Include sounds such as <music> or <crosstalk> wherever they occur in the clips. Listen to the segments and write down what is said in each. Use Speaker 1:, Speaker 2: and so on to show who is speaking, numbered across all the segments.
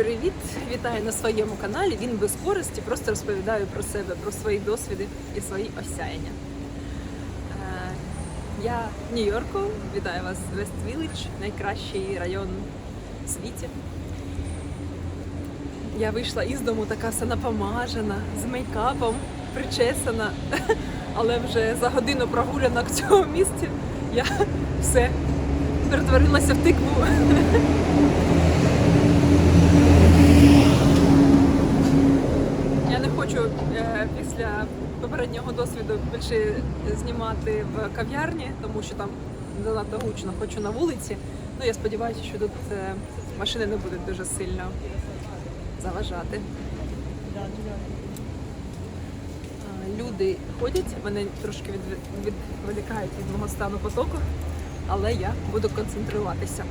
Speaker 1: Привіт! Вітаю на своєму каналі. Він без користі, просто розповідаю про себе, про свої досвіди і свої осяяння. Е, Я в Нью-Йорку. Вітаю вас Вест Вілледж, найкращий район в світі. Я вийшла із дому така вся напомажена, з мейкапом, причесана, <laughs> але вже за годину прогулянок в цьому місці я все перетворилася в тикву. <laughs> Я не хочу е, після попереднього досвіду більше знімати в кав'ярні, тому що там занадто гучно. Хочу на вулиці. Ну я сподіваюся, що тут е, машини не будуть дуже сильно заважати. Люди ходять, мене трошки від, відволікають від мого стану потоку, але я буду концентруватися.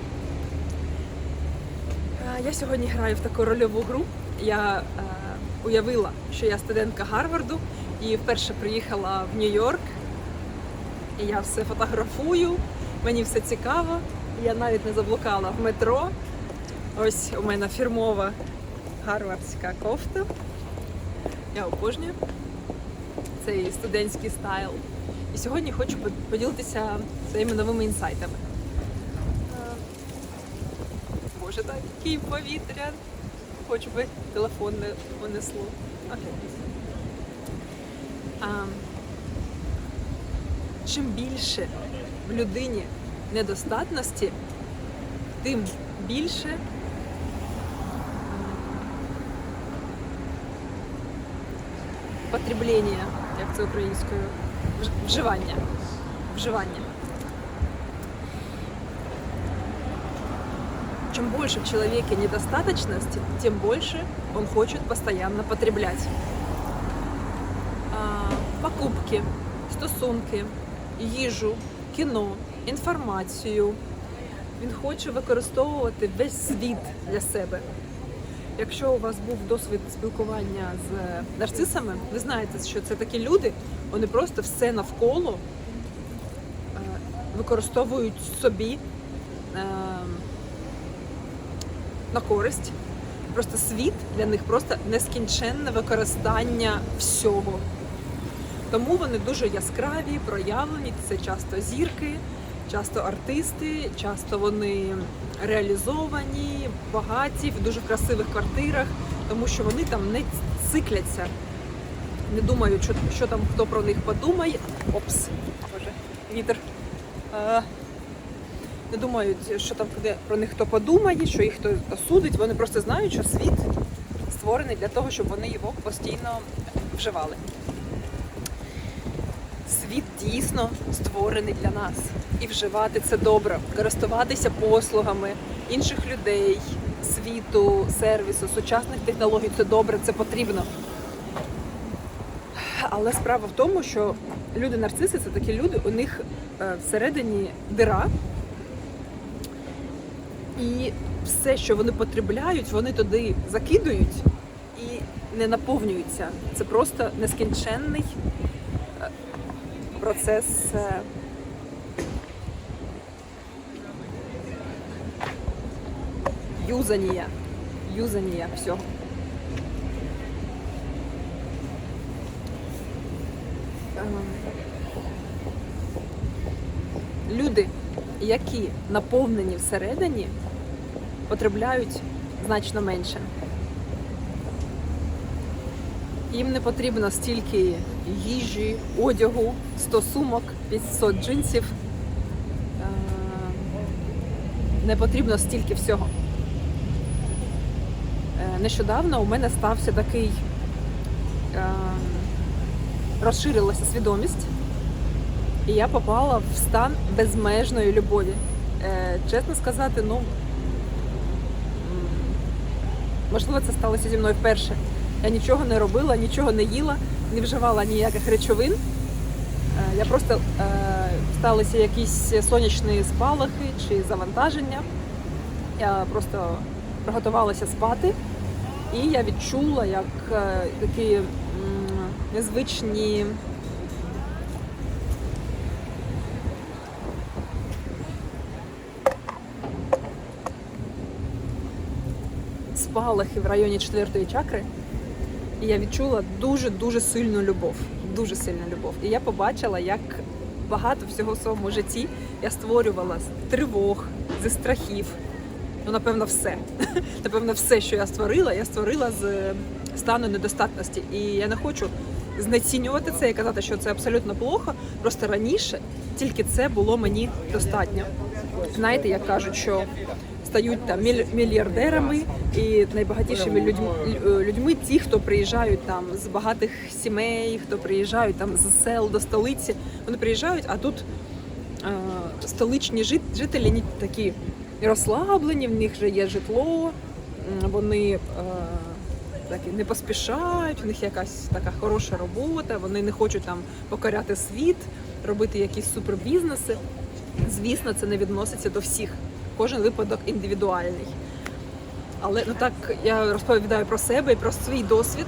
Speaker 1: Е, Я сьогодні граю в таку рольову гру. Я е, уявила, що я студентка Гарварду і вперше приїхала в Нью-Йорк. І я все фотографую, мені все цікаво. Я навіть не заблукала в метро. Ось у мене фірмова гарвардська кофта. Я обожнюю цей студентський стайл. І сьогодні хочу поділитися своїми новими інсайтами. Е, Боже, так, який повітря. Хоч би телефон не понесло. А, чим більше в людині недостатності, тим більше потреблення, як це українською, вживання. Вживання. Чем больше в человеке недостаточности, тем больше он хочет постоянно потреблять. Покупки, стосунки, їжу, кіно, інформацію. Він хоче використовувати весь світ для себе. Якщо у вас був досвід спілкування з нарцисами, ви знаєте, що це такі люди, вони просто все навколо е, використовують собі. Е, на користь. Просто світ для них просто нескінченне використання всього. Тому вони дуже яскраві, проявлені. Це часто зірки, часто артисти, часто вони реалізовані, багаті, в дуже красивих квартирах, тому що вони там не цикляться, не думають, що, що там хто про них подумає. Опс, боже, вітер. Не думають, що там про них хто подумає, що їх хто осудить. Вони просто знають, що світ створений для того, щоб вони його постійно вживали. Світ дійсно створений для нас. І вживати це добре, користуватися послугами інших людей, світу, сервісу, сучасних технологій це добре, це потрібно. Але справа в тому, що люди-нарциси це такі люди, у них е, всередині дира, і все, що вони потребляють, вони туди закидують і не наповнюються. Це просто нескінченний е, процес. е, Юзанія, юзанія всього. Ем, Люди, які наповнені всередині, потребляють значно менше. Їм не потрібно стільки їжі, одягу, 100 сумок, 500 джинсів. Е, Не потрібно стільки всього. Е, Нещодавно у мене стався такий е, розширилася свідомість, і я попала в стан безмежної любові. Чесно сказати, ну можливо, це сталося зі мною вперше. Я нічого не робила, нічого не їла, не вживала ніяких речовин. Е, Я просто е, сталися якісь сонячні спалахи чи завантаження. Я просто приготувалася спати, і я відчула, як е, такі м, незвичні спалахи в районі четвертої чакри. І я відчула дуже-дуже сильну любов. Дуже сильну любов. І я побачила, як багато всього в своєму житті я створювала з тривог, зі страхів. Ну, напевно, все. <laughs> Напевно, все, що я створила, я створила з е, стану недостатності. І я не хочу знецінювати це і казати, що це абсолютно плохо. Просто раніше тільки це було мені достатньо. Знаєте, як кажуть, що стають там мільярдерами і найбагатішими людьми, людьми ті, хто приїжджають там з багатих сімей, хто приїжджають там з сел до столиці. Вони приїжджають, а тут е, столичні жит- жителі такі розслаблені, в них вже є житло, вони е, такі не поспішають, в них якась така хороша робота, вони не хочуть там покоряти світ, робити якісь супербізнеси. Звісно, це не відноситься до всіх. Кожен випадок індивідуальний. Але ну так я розповідаю про себе і про свій досвід.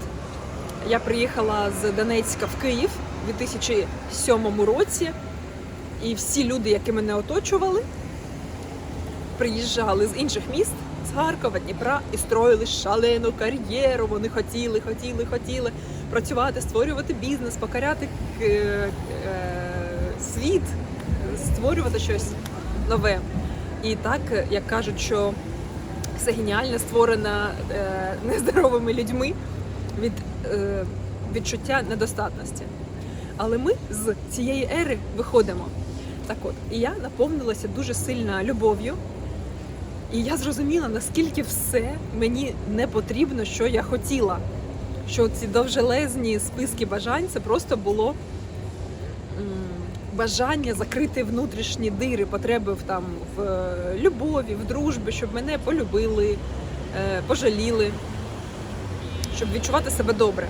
Speaker 1: Я приїхала з Донецька в Київ у 2007 році, і всі люди, які мене оточували, приїжджали з інших міст, з Харкова, Дніпра і строїли шалену кар'єру. Вони хотіли, хотіли, хотіли працювати, створювати бізнес, покоряти е, е, світ, створювати щось нове. І так, як кажуть, що все геніальне створено е, нездоровими людьми від е, відчуття недостатності. Але ми з цієї ери виходимо. Так от, і я наповнилася дуже сильно любов'ю. І я зрозуміла, наскільки все мені не потрібно, що я хотіла. Що ці довжелезні списки бажань це просто було бажання закрити внутрішні дири, потреби в там в е, любові, в дружбі, щоб мене полюбили, е, пожаліли, щоб відчувати себе добре.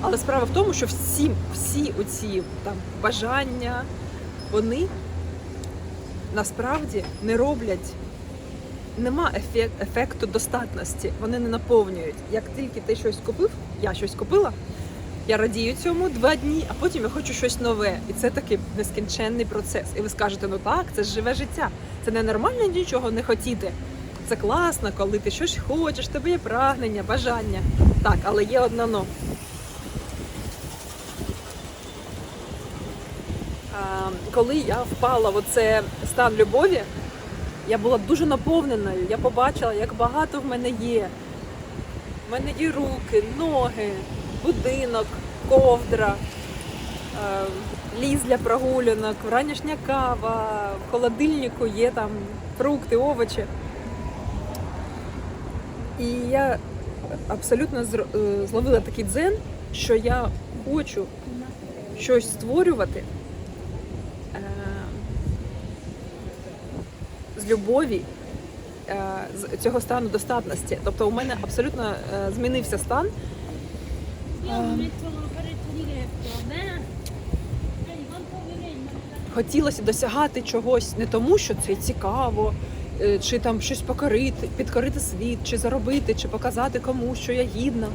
Speaker 1: Але справа в тому, що всі, всі оці там бажання, вони насправді не роблять. Нема ефект, ефекту достатності, вони не наповнюють. Як тільки ти щось купив, я щось купила, я радію цьому два дні, а потім я хочу щось нове. І це такий нескінченний процес. І ви скажете, ну так, це ж живе життя. Це не нормально нічого не хотіти. Це класно, коли ти щось хочеш, тебе є прагнення, бажання. Так, але є одне но. Коли я впала в оце стан любові, я була дуже наповненою. Я побачила, як багато в мене є. У мене є руки, ноги, будинок, ковдра, е, ліс для прогулянок, ранішня кава, в холодильнику є там фрукти, овочі. І я абсолютно е, зловила такий дзен, що я хочу щось створювати. е, з любові з цього стану достатності. Тобто у мене абсолютно змінився стан. Хотілося досягати чогось не тому, що це цікаво, е, чи там щось покорити, підкорити світ, чи заробити, чи показати комусь, що я гідна.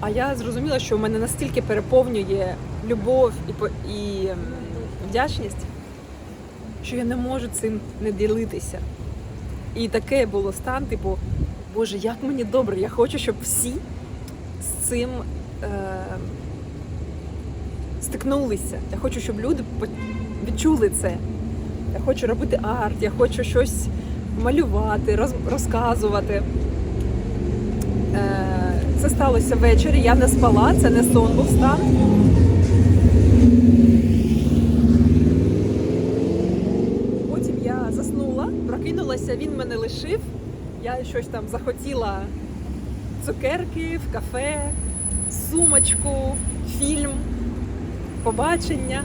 Speaker 1: А я зрозуміла, що в мене настільки переповнює любов і, і ем, вдячність, що я не можу цим не ділитися. І таке було стан, типу, Боже, як мені добре, я хочу, щоб всі з цим е, стикнулися. Я хочу, щоб люди відчули це. Я хочу робити арт, я хочу щось малювати, роз, розказувати. Е, це сталося ввечері, я не спала, це не сон був стан. Потім я заснула, прокинулася, він мене лишив. Я щось там захотіла цукерки в кафе, сумочку, фільм, побачення.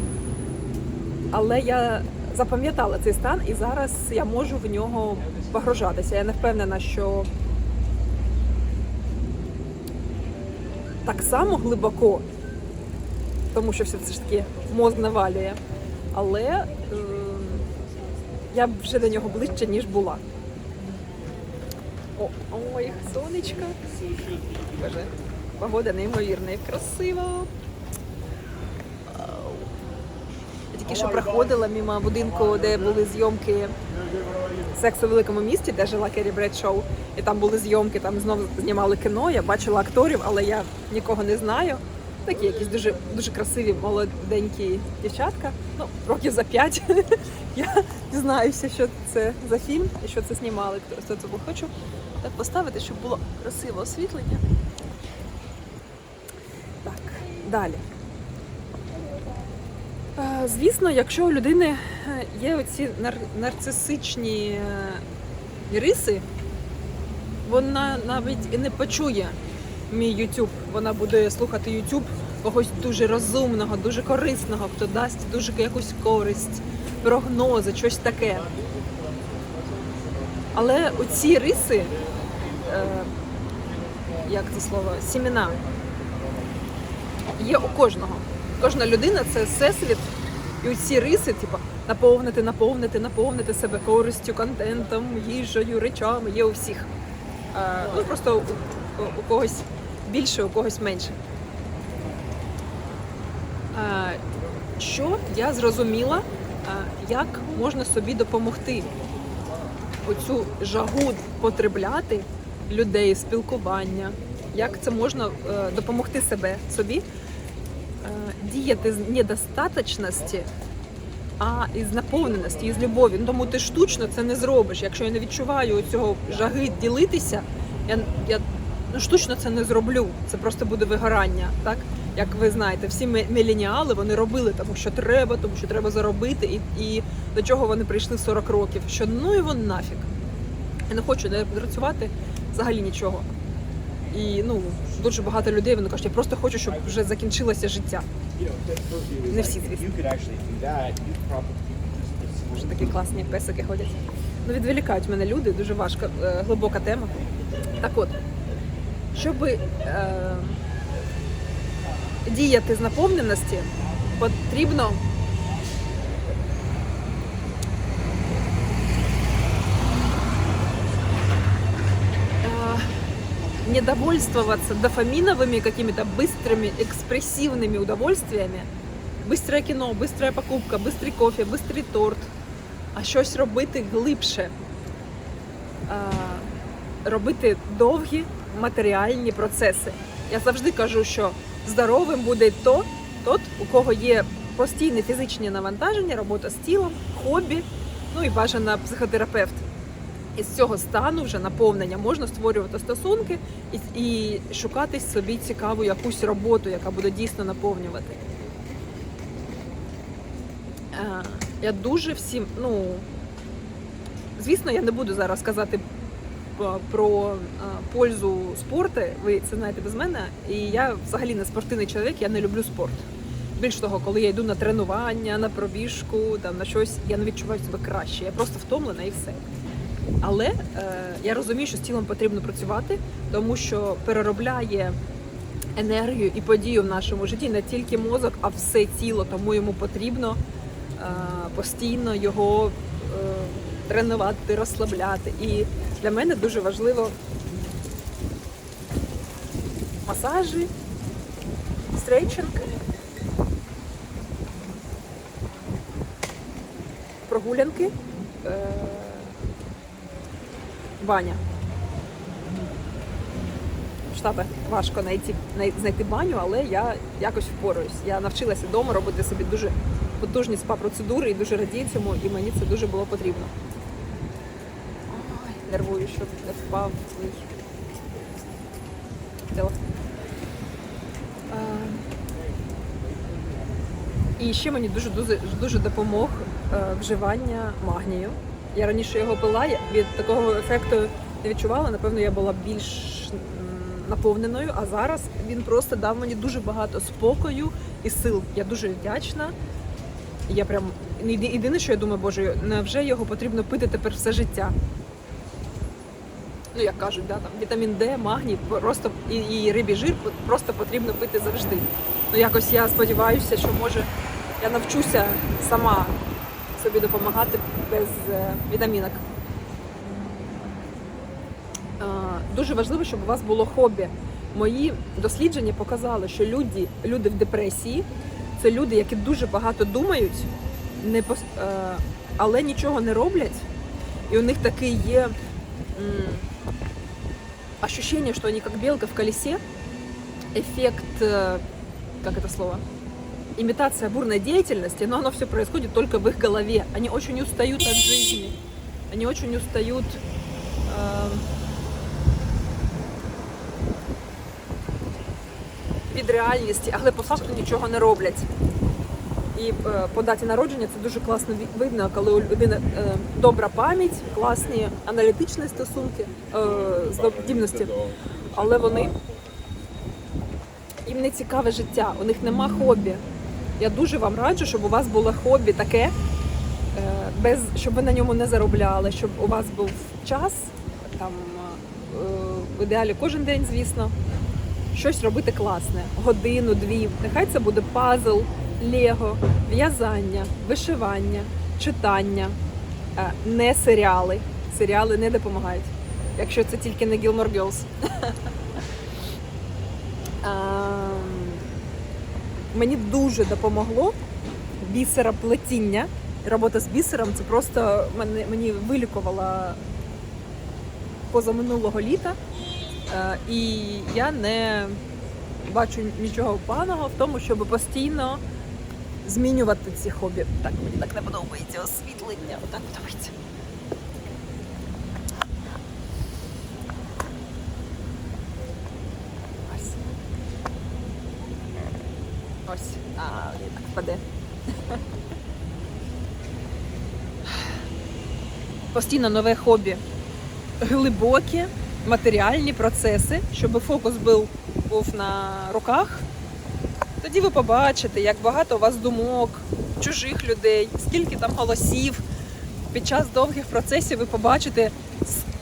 Speaker 1: Але я запам'ятала цей стан і зараз я можу в нього погружатися. Я не впевнена, що так само глибоко, тому що все ж таки мозк навалює. Але е, я вже до нього ближче, ніж була. О, ой, сонечко. Боже, погода неймовірна і красиво. Ау. Я тільки що проходила мимо будинку, де були зйомки Секс у великому місті, де жила Керрі Бредшоу, і там були зйомки, там знову знімали кіно. Я бачила акторів, але я нікого не знаю. Такі якісь дуже дуже красиві молоденькі дівчатка. Ну, років за п'ять. <laughs> Я дізнаюся, що це за фільм і що це знімали. Хто це. Хочу так поставити, щоб було красиве освітлення. Так, далі. Звісно, якщо у людини е, є оці нар- нарцисичні е, риси, вона навіть і не почує мій YouTube. Вона буде слухати YouTube когось дуже розумного, дуже корисного, хто дасть дуже якусь користь, прогнози, щось таке. Але оці риси, е, як це слово, сімена, є у кожного. Кожна людина це всесвіт, і ці риси, типу, наповнити, наповнити, наповнити себе користю, контентом, їжею, речами, є у всіх. Е, ну просто у, у, у когось більше, у когось менше. Е, що я зрозуміла, е, як можна собі допомогти оцю жагу потребляти людей, спілкування, як це можна е, допомогти себе собі, діяти з недостаточності, а із наповненості, із любові. Ну, тому ти штучно це не зробиш. Якщо я не відчуваю цього жаги ділитися, я, я ну, штучно це не зроблю. Це просто буде вигорання. Так? Як ви знаєте, всі ме- міленіали вони робили, тому що треба, тому що треба заробити, і, і до чого вони прийшли в 40 років. Що ну його нафіг. Я не хочу не працювати взагалі нічого. І ну дуже багато людей вони кажуть, я просто хочу, щоб вже закінчилося життя.
Speaker 2: Не
Speaker 1: всі, звісно. Вже такі класні песики ходять. Ну, відволікають мене люди, дуже важка, е, глибока тема. Так от, щоб е, діяти з наповненості, потрібно. э, не довольствоваться дофаминовыми какими-то быстрыми, экспрессивными удовольствиями. Быстре кіно, быстрая покупка, быстрий кофе, быстрий торт, а щось робити глибше. А, робити довгі матеріальні процеси. Я завжди кажу, що здоровим буде то, тот, у кого є постійні фізичні навантаження, робота з тілом, хобі, ну і бажано психотерапевт. Із цього стану вже наповнення можна створювати стосунки і, і шукати собі цікаву якусь роботу, яка буде дійсно наповнювати. Е, Я дуже всім, ну звісно, я не буду зараз казати про е, пользу спорту. Ви це знаєте без мене. І я взагалі не спортивний чоловік, я не люблю спорт. Більш того, коли я йду на тренування, на пробіжку, там на щось, я не відчуваю себе краще. Я просто втомлена і все. Але е, я розумію, що з тілом потрібно працювати, тому що переробляє енергію і подію в нашому житті не тільки мозок, а все тіло, тому йому потрібно е, постійно його е, тренувати, розслабляти. І для мене дуже важливо масажі, стрейчинг, прогулянки. Е, Баня. В Штатах важко знайти, знайти баню, але я якось впораюсь. Я навчилася вдома робити собі дуже потужні спа-процедури і дуже радію цьому, і мені це дуже було потрібно. Ой, нервую, щоб не впав. Е, І ще мені дуже дуже, дуже допомог е, вживання магнію. Я раніше його пила, від такого ефекту не відчувала. Напевно, я була більш наповненою, а зараз він просто дав мені дуже багато спокою і сил. Я дуже вдячна. Я прям єдине, що я думаю, боже, невже його потрібно пити тепер все життя? Ну, як кажуть, да, там вітамін Д, магній, просто і, і рибі жир просто потрібно пити завжди. Ну, якось я сподіваюся, що може я навчуся сама собі допомагати без е, вітамінок. Е, Дуже важливо, щоб у вас було хобі. Мої дослідження показали, що люди, люди в депресії це люди, які дуже багато думають, не пос- е, але нічого не роблять. І у них такий є м, ощущение, что они как белка в колесе. Эффект, э, как это слово? Имитация бурной деятельности, но оно все происходит только в их голове. Они очень устают от жизни. Они очень устают э, від реальності, але по факту нічого не роблять. І е, по даті народження це дуже класно видно, коли у людини е, добра пам'ять, класні аналітичні стосунки, е, здібності, але вони їм не цікаве життя, у них нема хобі. Я дуже вам раджу, щоб у вас було хобі таке, е, без щоб ви на ньому не заробляли, щоб у вас був час, там е, в ідеалі кожен день, звісно, щось робити класне, годину, дві. Нехай це буде пазл, лего, в'язання, вишивання, читання, е, не серіали. Серіали не допомагають, якщо це тільки не Gilmore Girls. <laughs> Мені дуже допомогло бісероплетіння. Робота з бісером це просто мене, мені вилікувала позаминулого літа. Е, І я не бачу нічого поганого в тому, щоб постійно змінювати ці хобі. Так, мені так не подобається освітлення. Отак подобається. Ось. Ось. А, він впаде. Постійно нове хобі. Глибокі матеріальні процеси, щоб фокус був, був на руках. Тоді ви побачите, як багато у вас думок, чужих людей, скільки там голосів. Під час довгих процесів ви побачите,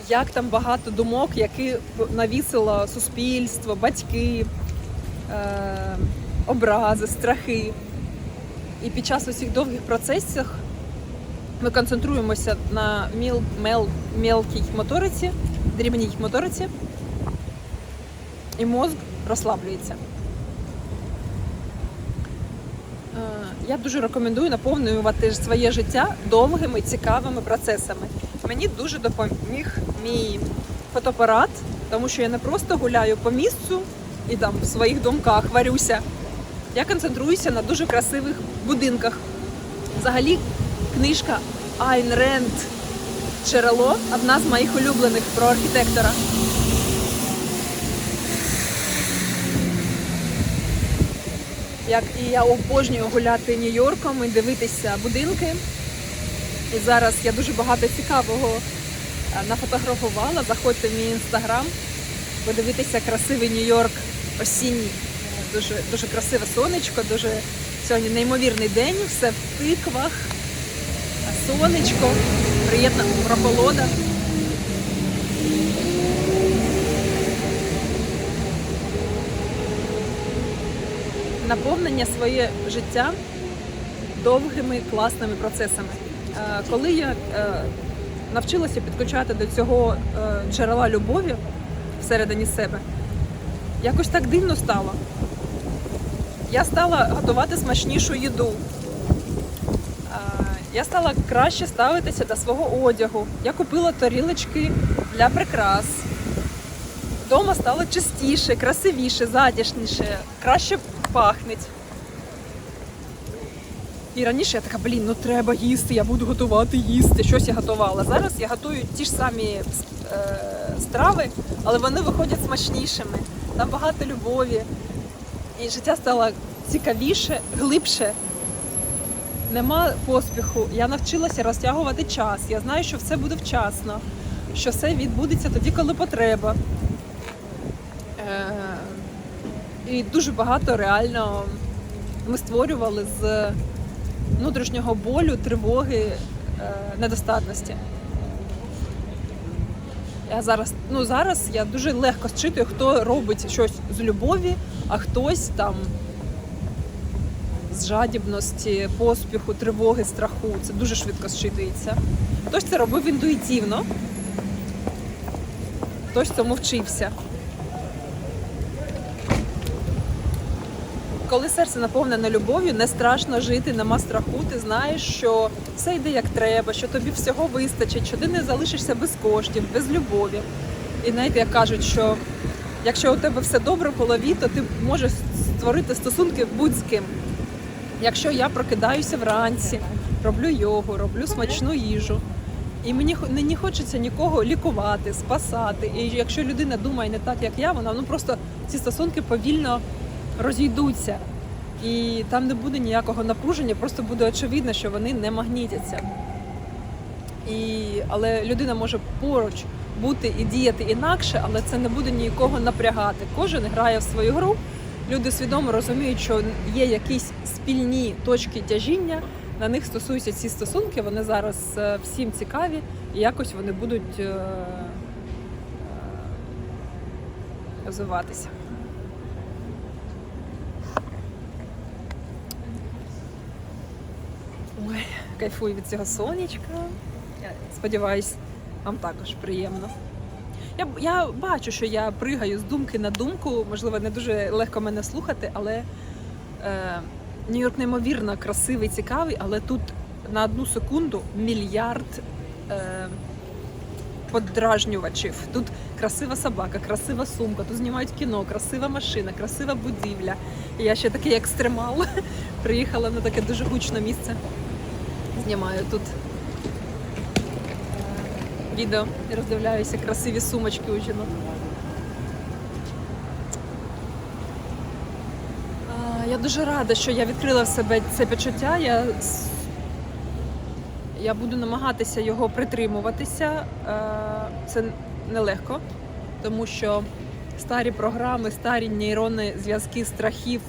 Speaker 1: як там багато думок, які навісило суспільство, батьки, е- образи, страхи. І під час усіх довгих процесів ми концентруємося на міл, мел, мелкій моториці, дрібній моториці, і мозк розслаблюється. Е, Я дуже рекомендую наповнювати своє життя довгими цікавими процесами. Мені дуже допоміг мій фотоапарат, тому що я не просто гуляю по місцю і там в своїх думках варюся. Я концентруюся на дуже красивих будинках. Взагалі, книжка Айн Ренд Джерело одна з моїх улюблених про архітектора. Як і я обожнюю гуляти Нью-Йорком і дивитися будинки. І зараз я дуже багато цікавого е, нафотографувала. Заходьте в мій інстаграм, подивитися красивий Нью-Йорк осінній. Дуже, дуже красиве сонечко, дуже сьогодні неймовірний день, все в тиквах, сонечко, приємна прохолода. Наповнення своє життя довгими класними процесами. Е, Коли я е, навчилася підключати до цього е, джерела любові всередині себе, якось так дивно стало. Я стала готувати смачнішу їду. Я стала краще ставитися до свого одягу. Я купила тарілочки для прикрас. Дома стало чистіше, красивіше, затишніше, краще пахнеть. І раніше я така, блін, ну треба їсти, я буду готувати їсти. Щось я готувала. Зараз я готую ті ж самі е, страви, але вони виходять смачнішими. Там багато любові. І життя стало цікавіше, глибше. Нема поспіху. Я навчилася розтягувати час. Я знаю, що все буде вчасно, що все відбудеться тоді, коли потреба. Е, І дуже багато реально ми створювали з внутрішнього болю, тривоги, е, недостатності. Я зараз, ну зараз я дуже легко зчитую, хто робить щось з любові, а хтось там з жадібності, поспіху, тривоги, страху. Це дуже швидко зчитується. Хтось це робив інтуїтивно, хтось цьому вчився. коли серце наповнене любов'ю, не страшно жити, нема страху. Ти знаєш, що все йде як треба, що тобі всього вистачить, що ти не залишишся без коштів, без любові. І знаєте, як кажуть, що якщо у тебе все добре в голові, то ти можеш створити стосунки будь з ким. Якщо я прокидаюся вранці, роблю йогу, роблю смачну їжу, і мені не хочеться нікого лікувати, спасати. І якщо людина думає не так, як я, вона ну просто ці стосунки повільно розійдуться. І там не буде ніякого напруження, просто буде очевидно, що вони не магнітяться. І, але людина може поруч бути і діяти інакше, але це не буде нікого напрягати. Кожен грає в свою гру. Люди свідомо розуміють, що є якісь спільні точки тяжіння. На них стосуються ці стосунки. Вони зараз е, всім цікаві, і якось вони будуть е, е, розвиватися. Ой, кайфую від цього сонечка. Сподіваюсь, вам також приємно. Я, я бачу, що я пригаю з думки на думку. Можливо, не дуже легко мене слухати, але е, Нью-Йорк неймовірно красивий, цікавий, але тут на одну секунду мільярд е, подражнювачів. Тут красива собака, красива сумка, тут знімають кіно, красива машина, красива будівля. Я ще такий екстремал. <laughs> Приїхала на таке дуже гучне місце. Знімаю тут відео і роздивляюся красиві сумочки у жінок. Я дуже рада, що я відкрила в себе це почуття. Я, я буду намагатися його притримуватися. Це нелегко, тому що старі програми, старі нейронні зв'язки страхів,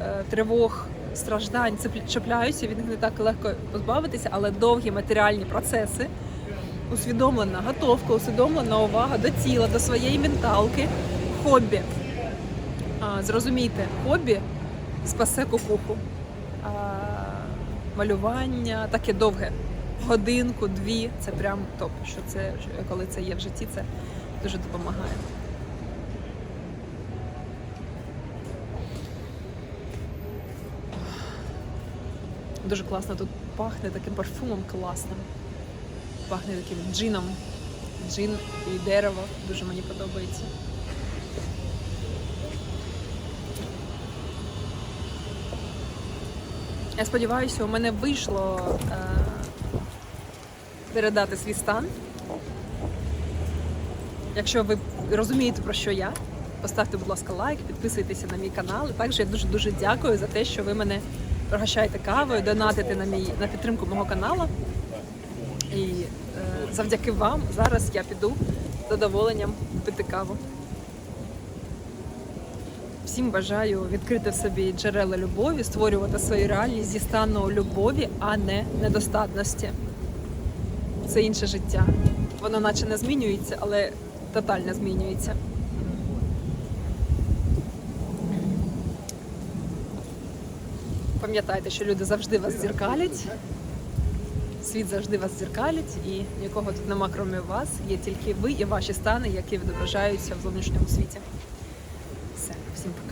Speaker 1: е, тривог, страждань це чіпляються, від них не так легко позбавитися, але довгі матеріальні процеси, усвідомлена готовка, усвідомлена увага до тіла, до своєї менталки, хобі. А, Зрозумійте, хобі спасе кукуху. А, малювання таке довге. Годинку, дві це прям топ. Що це коли це є в житті, це дуже допомагає. Дуже класно тут пахне таким парфумом класним. Пахне таким джином. Джин і дерево. Дуже мені подобається. Я сподіваюся, у мене вийшло е, передати свій стан. Якщо ви розумієте, про що я, поставте, будь ласка, лайк, підписуйтеся на мій канал. І також я дуже дуже дякую за те, що ви мене пригощаєте кавою, донатите на мій на підтримку мого каналу. І е, завдяки вам зараз я піду з задоволенням пити каву. Всім бажаю відкрити в собі джерела любові, створювати свою реальність зі стану любові, а не недостатності. Це інше життя. Воно наче не змінюється, але тотально змінюється. Пам'ятайте, що люди завжди вас зеркалять, світ завжди вас зіркалить, і нікого тут нема, крім вас. Є тільки ви і ваші стани, які відображаються в зовнішньому світі. Все, всім пока.